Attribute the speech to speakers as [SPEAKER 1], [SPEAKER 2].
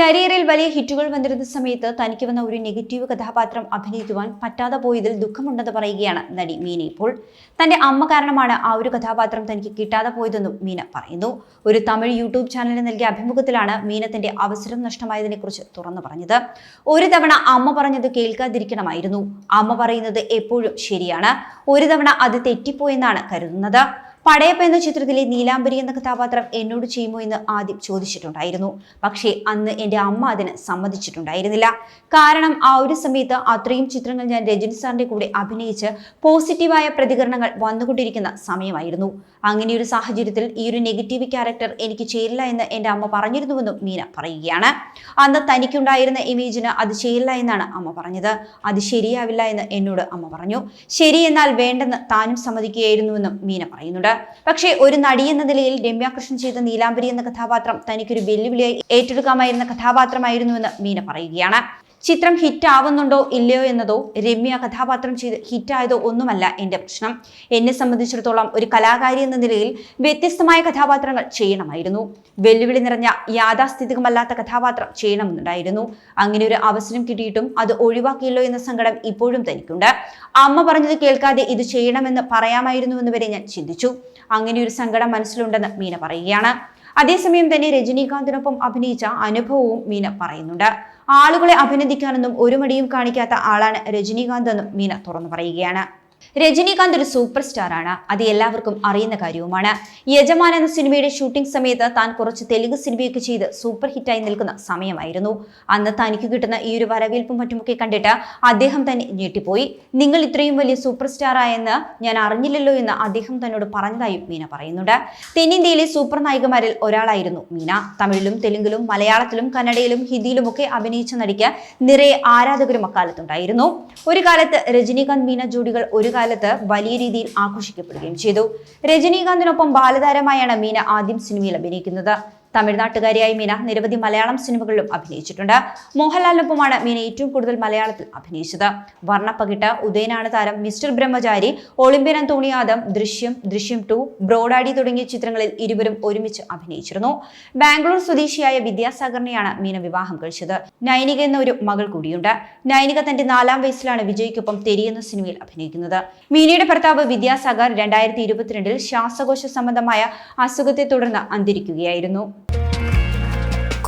[SPEAKER 1] കരിയറിൽ വലിയ ഹിറ്റുകൾ വന്നിരുന്ന സമയത്ത് തനിക്ക് വന്ന ഒരു നെഗറ്റീവ് കഥാപാത്രം അഭിനയിക്കുവാൻ പറ്റാതെ പോയതിൽ ദുഃഖമുണ്ടെന്ന് പറയുകയാണ് നടി മീന. ഇപ്പോൾ തന്റെ അമ്മ കാരണമാണ് ആ ഒരു കഥാപാത്രം തനിക്ക് കിട്ടാതെ പോയതെന്നും മീന പറയുന്നു. ഒരു തമിഴ് യൂട്യൂബ് ചാനലിന് നൽകിയ അഭിമുഖത്തിലാണ് മീന തന്റെ അവസരം നഷ്ടമായതിനെക്കുറിച്ച് തുറന്നു പറഞ്ഞത്. ഒരു തവണ അമ്മ പറഞ്ഞത് കേൾക്കാതിരിക്കണമായിരുന്നു. അമ്മ പറയുന്നത് എപ്പോഴും ശരിയാണ്. ഒരു തവണ അത് തെറ്റിപ്പോയെന്നാണ് കരുതുന്നത്. പടയപ്പ എന്ന ചിത്രത്തിലെ നീലാംബരി എന്ന കഥാപാത്രം എന്നോട് ചെയ്യുമോ എന്ന് ആദ്യം ചോദിച്ചിട്ടുണ്ടായിരുന്നു. പക്ഷേ അന്ന് എന്റെ അമ്മ അതിന് സമ്മതിച്ചിട്ടുണ്ടായിരുന്നില്ല. കാരണം ആ ഒരു സമയത്ത് അത്രയും ചിത്രങ്ങൾ ഞാൻ രജനി സാറിന്റെ കൂടെ അഭിനയിച്ച് പോസിറ്റീവായ പ്രതികരണങ്ങൾ വന്നുകൊണ്ടിരിക്കുന്ന സമയമായിരുന്നു. അങ്ങനെയൊരു സാഹചര്യത്തിൽ ഈ ഒരു നെഗറ്റീവ് ക്യാരക്ടർ എനിക്ക് ചേരില്ല എന്ന് എന്റെ അമ്മ പറഞ്ഞിരുന്നുവെന്നും മീന പറയുകയാണ്. അന്ന് തനിക്കുണ്ടായിരുന്ന ഇമേജിന് അത് ചേരില്ല എന്നാണ് അമ്മ പറഞ്ഞത്. അത് ശരിയാവില്ല എന്ന് എന്നോട് അമ്മ പറഞ്ഞു. ശരി എന്നാൽ വേണ്ടെന്ന് താനും സമ്മതിക്കുകയായിരുന്നുവെന്നും മീന പറയുന്നുണ്ട്. പക്ഷേ ഒരു നടി എന്ന നിലയിൽ രമ്യാകൃഷ്ണൻ ചെയ്ത നീലാംബരി എന്ന കഥാപാത്രം തനിക്കൊരു വെല്ലുവിളിയായി ഏറ്റെടുക്കാമായിരുന്ന കഥാപാത്രമായിരുന്നുവെന്ന് മീന പറയുകയാണ്. ചിത്രം ഹിറ്റ് ആവുന്നുണ്ടോ ഇല്ലയോ എന്നതോ രമ്യ കഥാപാത്രം ചെയ്ത് ഹിറ്റായതോ ഒന്നുമല്ല എന്റെ പ്രശ്നം. എന്നെ സംബന്ധിച്ചിടത്തോളം ഒരു കലാകാരി എന്ന നിലയിൽ വ്യത്യസ്തമായ കഥാപാത്രങ്ങൾ ചെയ്യണമായിരുന്നു. വെല്ലുവിളി നിറഞ്ഞ യാഥാസ്ഥിതികമല്ലാത്ത കഥാപാത്രം ചെയ്യണമെന്നുണ്ടായിരുന്നു. അങ്ങനെ ഒരു അവസരം കിട്ടിയിട്ടും അത് ഒഴിവാക്കിയല്ലോ എന്ന സങ്കടം ഇപ്പോഴും തനിക്കുണ്ട്. അമ്മ പറഞ്ഞത് കേൾക്കാതെ ഇത് ചെയ്യണമെന്ന് പറയാമായിരുന്നുവെന്ന് വരെ ഞാൻ ചിന്തിച്ചു. അങ്ങനെ ഒരു സങ്കടം മനസ്സിലുണ്ടെന്ന് മീന പറയുകയാണ്. അതേസമയം തന്നെ രജനീകാന്തിനൊപ്പം അഭിനയിച്ച അനുഭവവും മീന പറയുന്നുണ്ട്. ആളുകളെ അഭിനന്ദിക്കാനൊന്നും ഒരു മടിയും കാണിക്കാത്ത ആളാണ് രജനീകാന്ത് എന്നും മീന തുറന്നു പറയുകയാണ്. രജനീകാന്ത് ഒരു സൂപ്പർ സ്റ്റാർ ആണ് അത് എല്ലാവർക്കും അറിയുന്ന കാര്യവുമാണ്. യജമാൻ എന്ന സിനിമയുടെ ഷൂട്ടിംഗ് സമയത്ത് താൻ കുറച്ച് തെലുങ്ക് സിനിമയൊക്കെ ചെയ്ത് സൂപ്പർ ഹിറ്റായി നിൽക്കുന്ന സമയമായിരുന്നു. അന്ന് തനിക്ക് കിട്ടുന്ന ഈ ഒരു വരവേൽപ്പും മറ്റുമൊക്കെ കണ്ടിട്ട് അദ്ദേഹം തന്നെ ഞെട്ടിപ്പോയി. നിങ്ങൾ ഇത്രയും വലിയ സൂപ്പർ സ്റ്റാർ ആയെന്ന് ഞാൻ അറിഞ്ഞില്ലല്ലോ എന്ന് അദ്ദേഹം തന്നോട് പറഞ്ഞതായും മീന പറയുന്നുണ്ട്. തെന്നിന്ത്യയിലെ സൂപ്പർ നായികമാരിൽ ഒരാളായിരുന്നു മീന. തമിഴിലും തെലുങ്കിലും മലയാളത്തിലും കന്നഡയിലും ഹിന്ദിയിലുമൊക്കെ അഭിനയിച്ച നടിക്ക് നിറയെ ആരാധകരും അക്കാലത്തുണ്ടായിരുന്നു. ഒരു കാലത്ത് രജനീകാന്ത് മീന ജോഡികൾ കാലത്ത് വലിയ രീതിയിൽ ആഘോഷിക്കപ്പെടുകയും ചെയ്തു. രജനീകാന്തിനൊപ്പം ബാലതാരമായാണ് മീന ആദ്യം സിനിമയിൽ അഭിനയിക്കുന്നത്. തമിഴ്നാട്ടുകാരിയായ മീന നിരവധി മലയാളം സിനിമകളിലും അഭിനയിച്ചിട്ടുണ്ട്. മോഹൻലാലിനൊപ്പമാണ് മീന ഏറ്റവും കൂടുതൽ മലയാളത്തിൽ അഭിനയിച്ചത്. വർണപ്പകിട്ട് ഉദയനാണ് താരം മിസ്റ്റർ ബ്രഹ്മചാരി ഒളിമ്പ്യൻ അന്തോണിയാദം ദൃശ്യം ദൃശ്യം ടു ബ്രോഡാഡി തുടങ്ങിയ ചിത്രങ്ങളിൽ ഇരുവരും ഒരുമിച്ച് അഭിനയിച്ചിരുന്നു. ബാംഗ്ലൂർ സ്വദേശിയായ വിദ്യാസാഗറിനെയാണ് മീന വിവാഹം കഴിച്ചത്. നൈനിക എന്ന ഒരു മകൾ കൂടിയുണ്ട്. നൈനിക തന്റെ നാലാം വയസ്സിലാണ് വിജയ്ക്കൊപ്പം തെരി എന്ന സിനിമയിൽ അഭിനയിക്കുന്നത്. മീനയുടെ ഭർത്താവ് വിദ്യാസാഗർ രണ്ടായിരത്തി ഇരുപത്തിരണ്ടിൽ ശ്വാസകോശ സംബന്ധമായ അസുഖത്തെ തുടർന്ന് അന്തരിക്കുകയായിരുന്നു.